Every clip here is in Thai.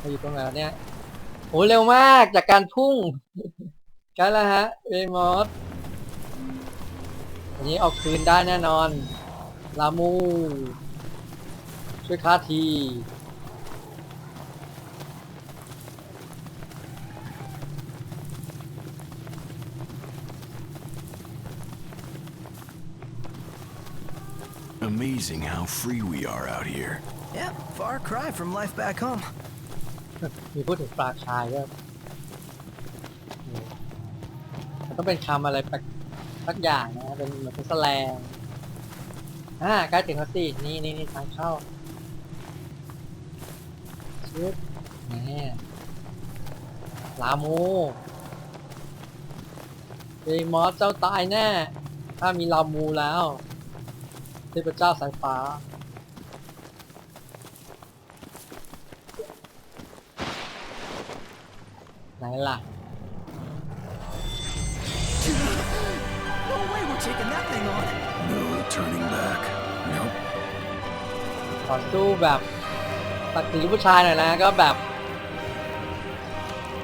เราอยู่ตรงไหนวะเนี่ยโหเร็วมากจากการพุ่งใกล้แล้วฮะเอมอสอันนี้เอาคืนได้แน่นอน ลามู ช่วยค่าที Amazing how free we are out here. Yep, far cry from life back home. มีพูดถึงปลาชายด้วยมันต้องเป็นคำอะไรแปลกสักอย่างนะเป็นเหมือนเป็นแสลงอ่าใกล้ถึงแล้วสินี่นี่นี่ทางเข้าชึบแหนี่ลามูเดมอสเจ้าตายแน่ ถ้ามีลามูแล้วเทพเจ้าสายฟ้า ไหน ล่ะ No way we're taking that thing on. No turning back. Nope. ขอสู้แบบตักสีผู้ชายหน่อยนะก็แบบ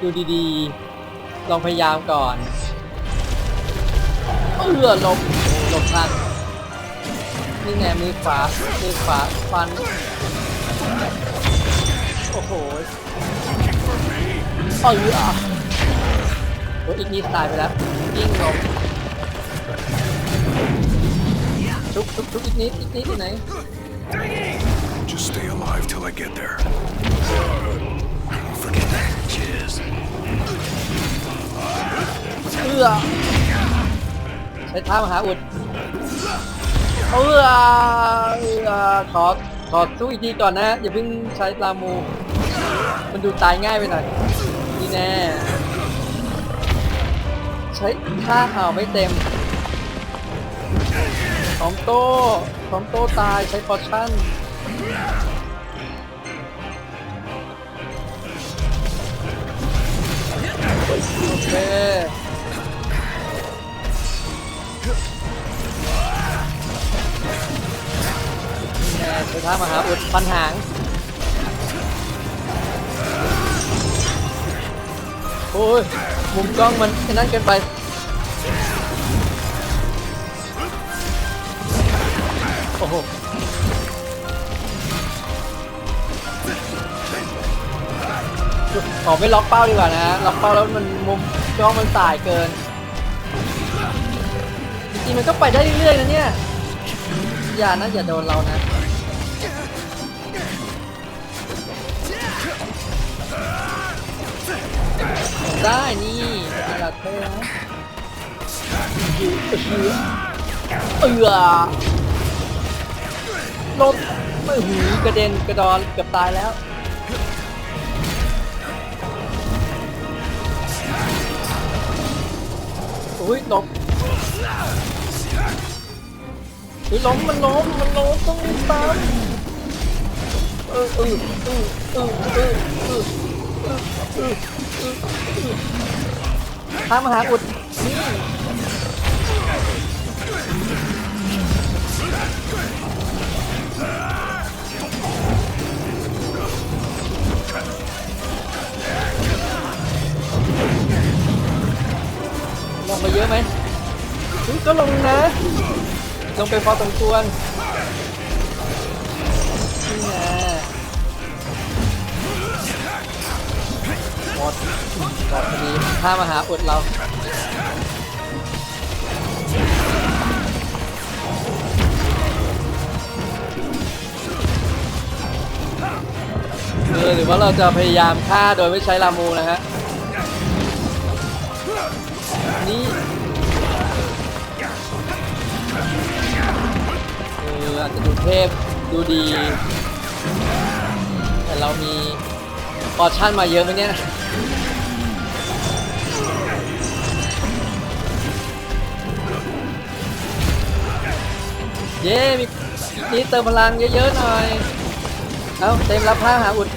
ดูดีๆ ลองพยายามก่อนเออหลบหลบทันนี่ไงมือขวามือขวาฟัน โอ้โห เอออะโอ้อีกนิดตายไปแล้วยิ่งลงชุบชุบชุบอีกนิดอีกนิดที่ไหน Just stay alive till I get there. Forget that. Cheers. เอื้อใช้เท้ามหาอุดเอื้อเอื้อขอขอสู้อีกทีก่อนนะอย่าเพิ่งใช้ปลามู มันดูตายง่ายไปหน่อย นี่แน่ใช้ท่าข่าวไม่เต็มของโต้ของโต้ตายใช้พอชั่นโอเคนี่ไงใช้ท่ามหาอุดฟันหาง โอ้ยมุมกล้องมันไอ้นั่นเกินไปโอ้โหขอไม่ล็อกเป้าดีกว่านะล็อกเป้าแล้วมันมุมกล้องมันสายเกินจริงมันก็ไปได้เรื่อยๆนะเนี่ยอย่านะอย่าโดนเรานะ ได้นี่อาราเท่นะเอือเออลบไม่หูกระเด็นกระดอนเกือบตายแล้วอุ้ยล้มอุ้ยล้มมันล้มมันล้มต้องตามเออเออเออเออเออเออ เออเออเออทางมหาอุดลงไปเยอะไหมก็ลงนะ ลงไปพอสมควรนี่ไงหมด หมดพอดีถ้ามาหาอดเราเออหรือว่าเราจะพยายามฆ่าโดยไม่ใช้ลามูนะฮะนี่เอออาจจะดูเทพดูดี แต่เรามีพอชั่นมาเยอะไหมเนี่ย เย้มีนี่เติมพลังเยอะๆหน่อย เอาเต็มรับผ้าหาอุด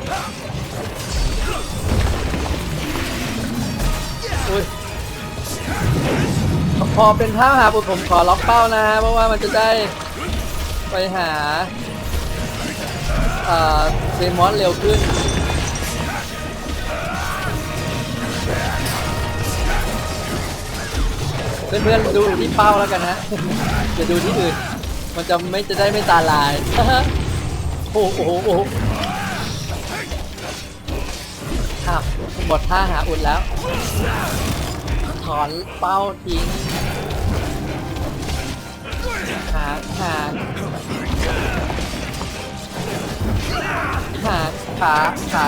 อุ้ยพอเป็นผ้าหาอุดผมขอล็อกเป้านะเพราะว่ามันจะได้ไปหาเซมอนเร็วขึ้นเพื่อนๆดูที่เป้าแล้วกันนะจะดูที่อื่น มันจะไม่จะได้ไม่ตาลายโอ้โหโอ้โหโอ้โหอ้าหมดท่าหาอุดแล้ว ถอนเป้าทิ้งหาหาหาขาขา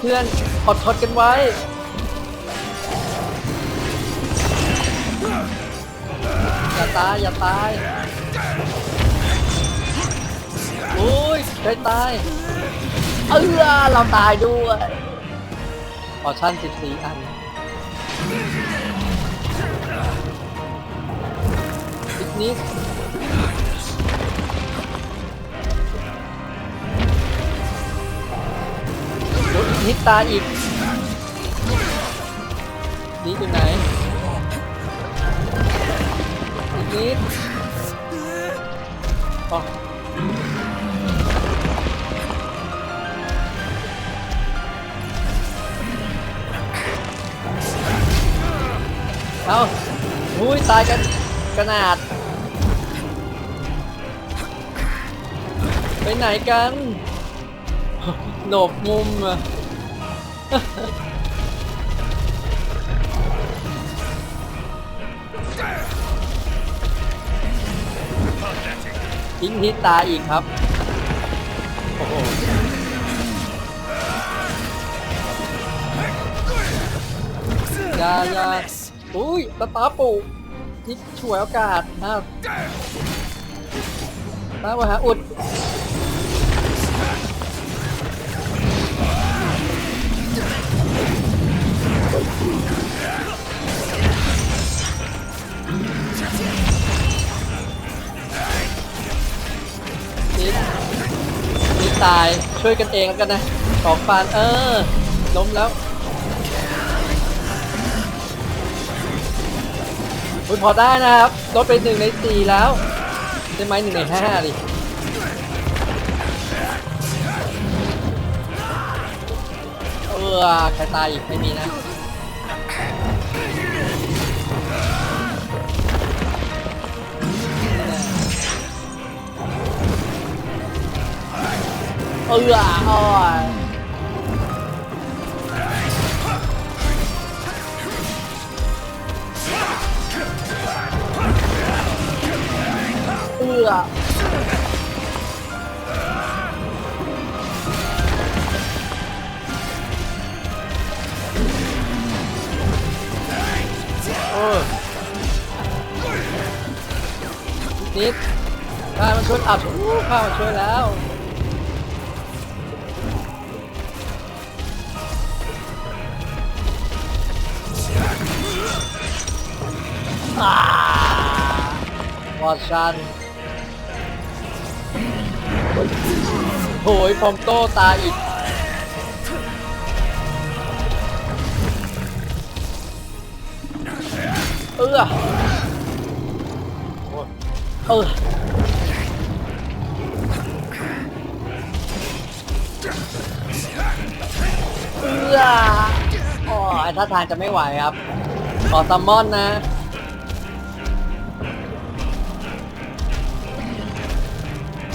เพื่อนๆอดทนกันไว้ อย่าตายอย่าตายโอ้ยใครตายเออเราตายด้วยออชั่น14 อันอีกนิดนิดตายอีก นี่อยู่ไหน อีกอ๋อเอาอุ้ยตายกันขนาด ไปไหนกันหนบมุมอะ ทิ้งทิศตาอีกครับโอ้โหยายาอุ้ยตาตาปูทิศช่วยโอกาสอ้าวตาวหาอุด นิดนิดตายช่วยกันเองแล้วกันนะสองฟานเออล้มแล้วอุยพอได้นะครับลดไปหนึ่งในสี่แล้วใช่ไหมหนึ่งในห้าดิเออใครตายอีกไม่มีนะ เอออ่อยเออเออนิดข้ามันช่วยอัดอู้ข้ามันช่วยแล้ว อ่าวอชันโหยพอมโตตายอีก เออเออเอออ๋อไอ้ท่าทางจะไม่ไหวครับ ขอซัมมอนนะ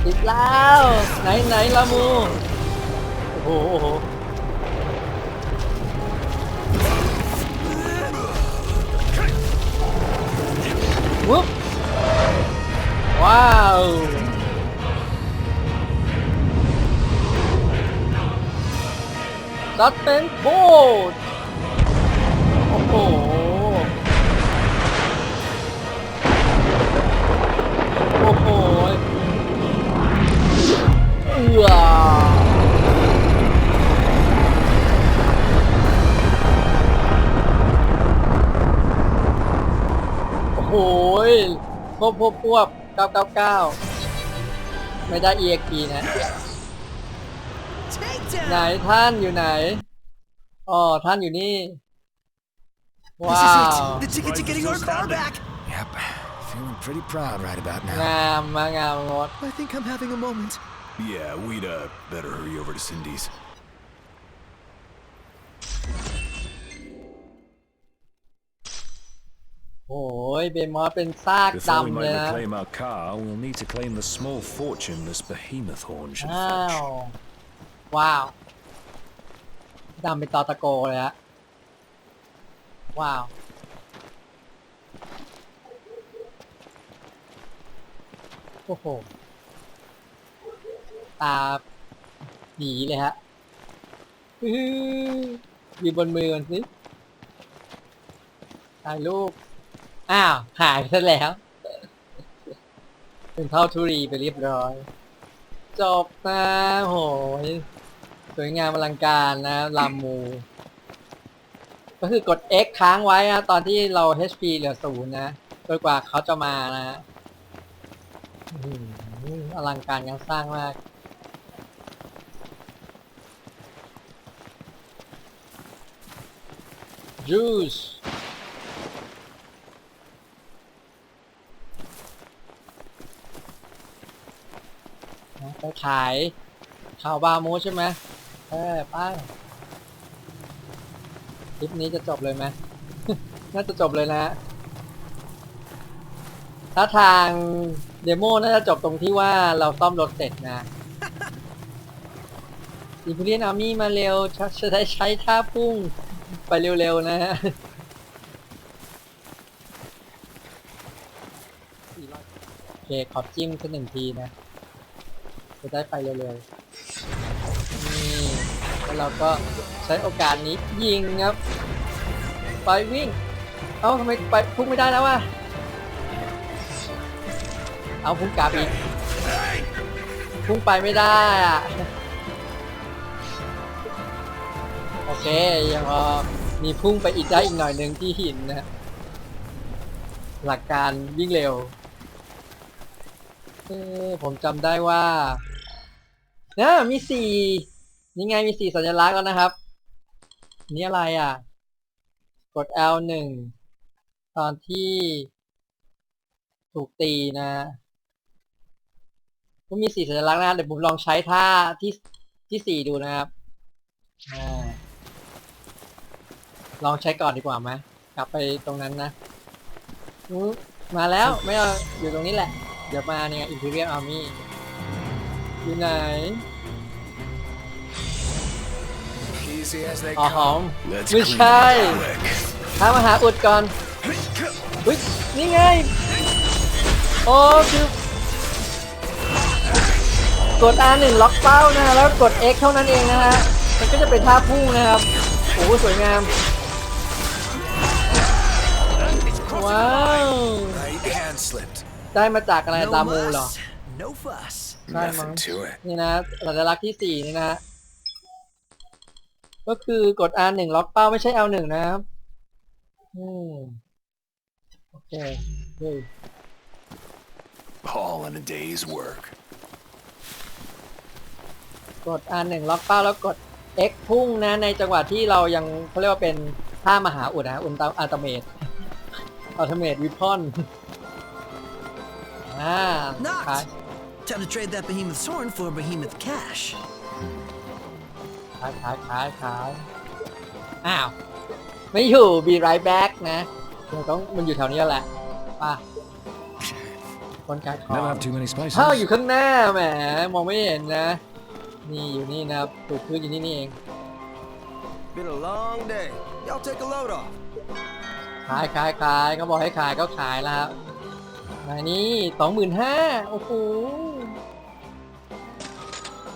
อีกแล้ว ไหนไหนละมูโอ้โหวุ๊บว้าวดัตเป็นโบดโอ้โห โอ้โหยพวบพวบพวบ999ไม่ได้ EXP นะ Take ไหน down. ท่านอยู่ไหน อ๋อ ท่านอยู่นี่ This ว้า is ว it. The ticket to getting our car back. Yep, feeling pretty proud right about now. งามมางามงด I think I'm having a moment. Yeah, we'd uh better hurry over to Cindy's. ยเบมอสเป็นซาก Before we ดำเลย might นะ reclaim our car, we'll need to claim the small fortune this behemoth horn should อ้าว fetch. ว้าวดำเป็นตอตะโกเลยฮะว้าว โอ้โห ตาหนีเลยฮะอยืนบนมือกันสิถ่ายรูปอ้าว หายไปซะแล้ว เป็นเท่าทุรีไปเรียบร้อย จบนะโหยสวยงามอลังการนะลามู ก็คือกด X ค้างไว้นะตอนที่เรา HP เหลือศูนย์นะจนกว่าเขาจะมานะอื้อออลังการงานสร้างมาก Juice นะไปขายข่าวบาโมสใช่ไหมเออไป้าคลิปนี้จะจบเลยไหม น่าจะจบเลยนะถ้าทางเดโมน่าจะจบตรงที่ว่าเราซ่อมรถเสร็จนะอิมพีเรียนอาร์มี่มาเร็วจะได้ใช้ท่าพุ่ง ไปเร็วๆนะฮะโอเคขอจิ้มสักหนึ่งทีนะ จะได้ไปเร็วๆ นี่ แล้วเราก็ใช้โอกาสนี้ยิงครับ ไปวิ่ง เอ้าทำไมไปพุ่งไม่ได้แล้ววะ เอาพุ่งกลับอีก พุ่งไปไม่ได้อะ เคยังพอมีพุ่งไปอีกได้อีกหน่อยหนึ่งที่หินนะหลักการวิ่งเร็วเออผมจำได้ว่าเนี่ยมีสี่นี่ไงมีสี่สัญลักษณ์แล้วนะครับ นี่อะไรอะ กด L หนึ่งตอนที่ถูกตีนะก็มีสี่สัญลักษณ์นะเดี๋ยวผมลองใช้ท่าที่ที่สี่ดูนะครับอ่า ลองใช้ก่อนดีกว่าไหมกลับไปตรงนั้นนะอื้อมาแล้วไม่เอาอยู่ตรงนี้แหละ เดี๋ยวมาเนี่ย Imperial Army อยู่ไหน Easy as they อ๋อหอ come. ม Let's ไม่ clean ใช่ it up quick. ท้ามาหาอุดก่อนเฮ้ยนี่ไง โอ้คือกด R1 ล็อกเป้านะฮะแล้วกด X เท่านั้นเองนะฮะ มันก็จะเป็นท่าพุ่งนะครับ โอ้โหสวยงาม ว้าว Right hand slipped. ได้มาจากอะไรลามูเหรอ no fuss. ใช่มั้ง Nothing to it. นี่นะสัญลักษณ์ที่สี่นี่นะก็คือกด R1 ล็อกเป้าไม่ใช่ L1 นะครับ อืม โอเคเฮ้ย All in a day's work. กด R1 ล็อกเป้าแล้วกด X พุ่งนะ ในจังหวะที่เรายังเขาเรียกว่าเป็นท่ามหาอุดนะอุลตราอัลตเมท อัลตเมทวิพอนอ่า Knocked. ขาย Time to trade that behemoth horn for behemoth cash. ขายขายขายขายอ้าว ไม่อยู่ be right back นะเดี๋ยวต้องมันอยู่แถวนี้แหละป่ะคนขายของ Never have too many spices. ข้าวอยู่ข้างหน้าแหมมองไม่เห็นนะ นี่อยู่นี่นะครับปลูกพืชอยู่นี่นี่เอง Been a long day. Y'all take a load off. ขายขายขายเขาบอกให้ขายก็ขายแล้วครับมานี่สองหมื่นห้าโอ้โห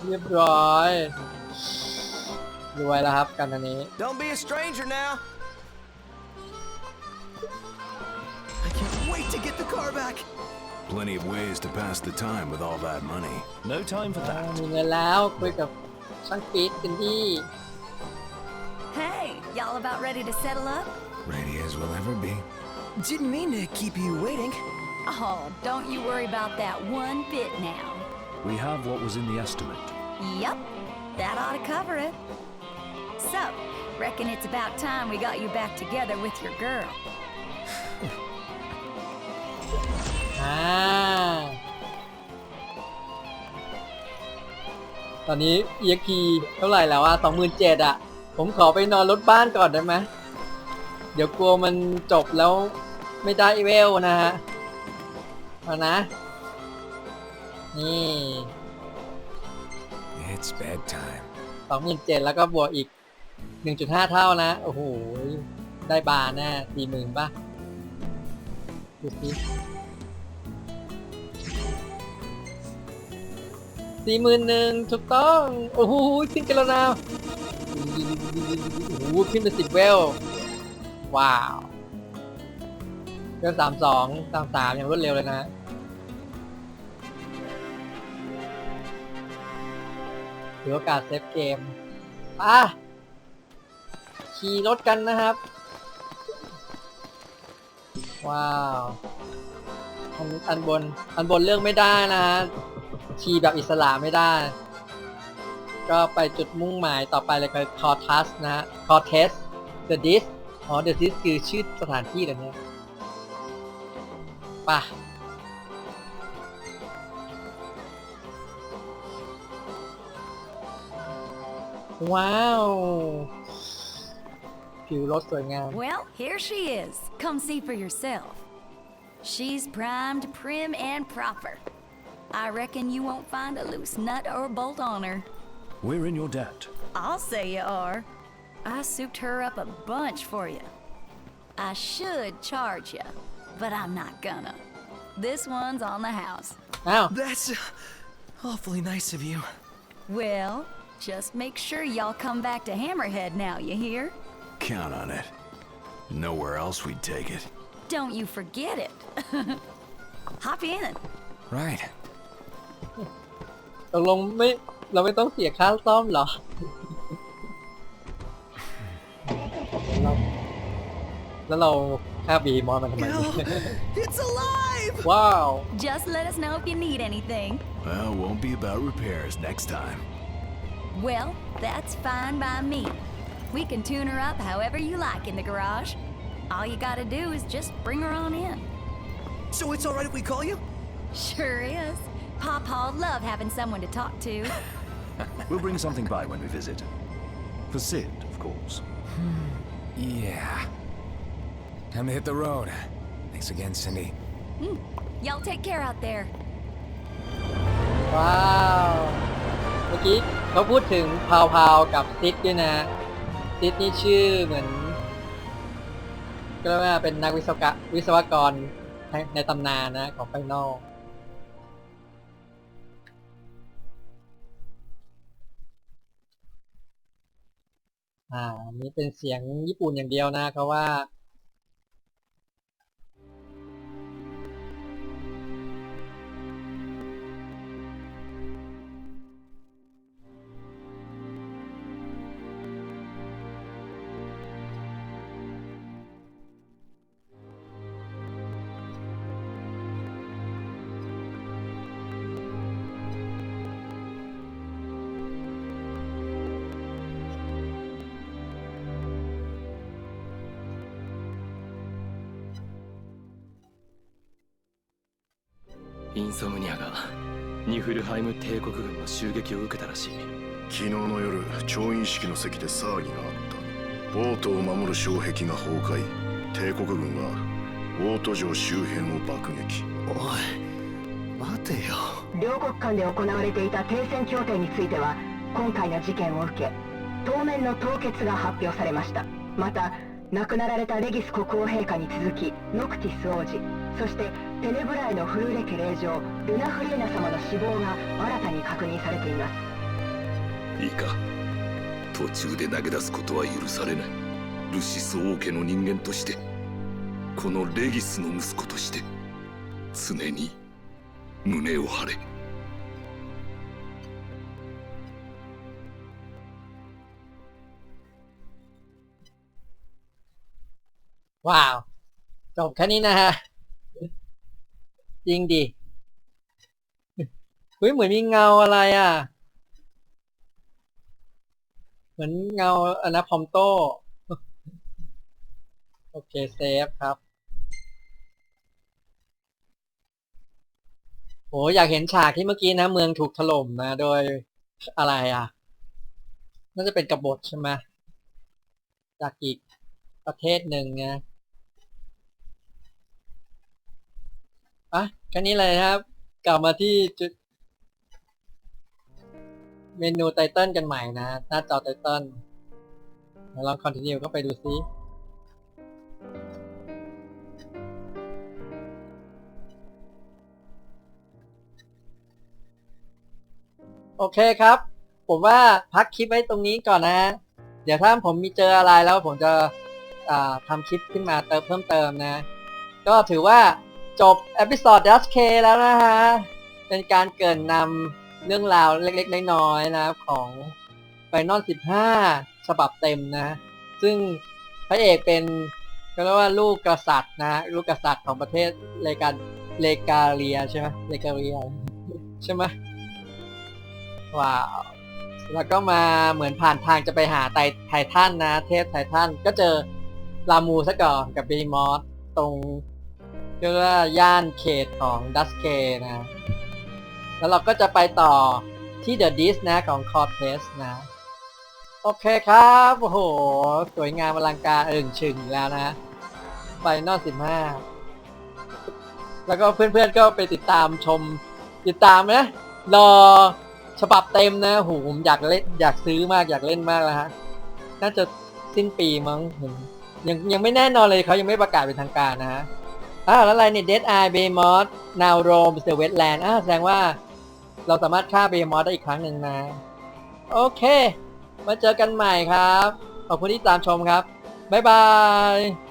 เรียบร้อยรวยแล้วครับกันอันนี้ Don't be a stranger now. I can't wait to get the car back. Plenty of ways to pass the time with all that money. No time for อ่า that. มีเงินแล้วคุยกับช่างปี๊ดกันที่ Hey, y'all about ready to settle up? Ready as we'll ever be. Didn't mean to keep you waiting. Oh, don't you worry about that one bit now. We have what was in the estimate. Yup, that ought to cover it. So, reckon it's about time we got you back together with your girl. อ่า ตอนนี้ EXP เท่าไหร่แล้วอะสองหมื่นเจ็ดอะผมขอไปนอนรถบ้านก่อนได้ไหม เดี๋ยวกลัวมันจบแล้วไม่ได้เวลนะฮะเอานะ นี่ It's bedtime. สองหมื่นเจ็ดแล้วก็บวกอีกหนึ่งจุดห้าเท่านะ โอ้โห ได้บาร์แน่สี่หมื่นป่ะ ดูสิสี่หมื่นหนึ่งถูกต้อง โอ้โหขึ้นกันแล้วนะโอ้โหขึ้นเป็นสิบเวล ว้าวเวลสามสองสามสามอย่างรวดเร็วเลยนะ ถือโอกาสเซฟเกมอะขี่รถกันนะครับ ว้าวอันอันบน อันบนเลือกไม่ได้นะขี่แบบอิสระไม่ได้ ก็ไปจุดมุ่งหมายต่อไปเลยคือคอทัสนะฮะคอเทส The Dis อ๋ อ The Dis คือชื่อสถานที่เหรอเนี่ยไป่ะ ว้าว ผิวรถสวยงาม Well, here she is. Come see for yourself. She's primed, prim, and proper. I reckon you won't find a loose nut or bolt on her. We're in your debt. I'll say you are. I souped her up a bunch for you. I should charge you, but I'm not gonna. This one's on the house. อ้าว That's uh, awfully nice of you. Well, just make sure y'all come back to Hammerhead now, you hear? Count on it. Nowhere else we'd take it. Don't you forget it. Hop in. Right. ตกลงไม่ เราไม่ต้องเสียค่าซ่อมเหรอ แล้วเราค่าบีมอนมันทำไม It's alive! ว้าว Just let us know if you need anything. Well, won't be about repairs next time. Well, that's fine by me. We can tune her up however you like in the garage. All you gotta do is just bring her on in. So it's alright if we call you? Sure is. Pawpaw'd love having someone to talk to. We'll bring something by when we visit. For Sid, of course. Yeah. Time to hit the road. Thanks again, Cindy. Y'all take care out there. ว้าวเมื่อกี้เขาพูดถึงพาวพาวกับซิดด้วยนะซิดนี่ชื่อเหมือนก็เรียกว่าเป็นนักวิศวกะวิศวกรในในตำนานนะของไฟนอลอ่านี่เป็นเสียงญี่ปุ่นอย่างเดียวนะเขาว่า インソムニアがニフルハイム帝国軍の襲撃を受けたらしい昨日の夜、調印式の席で騒ぎがあった。ボートを守る障壁が崩壊。帝国軍は、オート城周辺を爆撃。おい、待てよ。両国間で行われていた停戦協定については今回の事件を受け当面の凍結が発表されましたまた亡くなられたレギス国王陛下に続きノクティス王子そしてテネブライのフルーレ家令嬢ルナフリーナ様の死亡が新たに確認されていますいいか途中で投げ出すことは許されないルシス王家の人間としてこのレギスの息子として常に胸を張れ ว้าว จบแค่นี้นะฮะ จ ริงดิเฮ้ยเหมือนมีเงาอะไรอะ เหมือนเงาอันนะพอมโต โอเคเซฟครับโหอยากเห็นฉากที่เมื่อกี้นะ เมืองถูกถล่มนะ โดยอะไรอะ น่าจะเป็นกบฏใช่ไหมจากอีกประเทศหนึ่งนะ อะแค่นี้เลยครับ กลับมาที่จุดเมนูไตเติลกันใหม่นะ หน้าจอไตเติลเดี๋ยวลองคอนติเนียเข้าไปดูซิโอเคครับ ผมว่าพักคลิปไว้ตรงนี้ก่อนนะ เดี๋ยวถ้าผมมีเจออะไรแล้วผมจะทำคลิปขึ้นมาเติมเพิ่มเติมนะ ก็ถือว่า จบเอพิ o d ด Dash K แล้วนะฮะ เป็นการเกรินนำเรื่องราวเล็กๆ น้อยๆนะครับของ Final 15 ฉบับเต็มนะ ซึ่งพระเอกเป็นก็เรียกว่าลูกกษัตริย์นะฮะลูกกษัตริย์ของประเทศเลกาเลกาเรียใช่ไหมเลกาเรียใช่ไหมว้าวแล้วก็มาเหมือนผ่านทางจะไปหาไทไททันนะ เทพไททันก็เจอลามูซะก่อนกับเบมอสตรง เรียกว่าย่านเขตของดัสเคนะ แล้วเราก็จะไปต่อที่เดอะดิสนะของคอร์เทสนะ โอเคครับ โอ้โห สวยงามอลังการเอิ่งชึงอีกแล้วนะไฟนอลสิบห้าแล้วก็เพื่อนๆก็ไปติดตามชม ติดตามนะรอฉบับเต็มนะโหผมอยากเล่นอยากซื้อมากอยากเล่นมากแล้วฮะ น่าจะสิ้นปีมั้งยังยังไม่แน่นอนเลยเขายังไม่ประกาศเป็นทางการนะฮะ อ้าวแล้วอะไรเนี่ย Dead Eye Behemoth Now roams the Wetland อ้าวแสดงว่าเราสามารถฆ่า Behemoth ได้อีกครั้งหนึ่งนะ โอเค มาเจอกันใหม่ครับ ขอบคุณที่ตามชมครับ บ๊ายบาย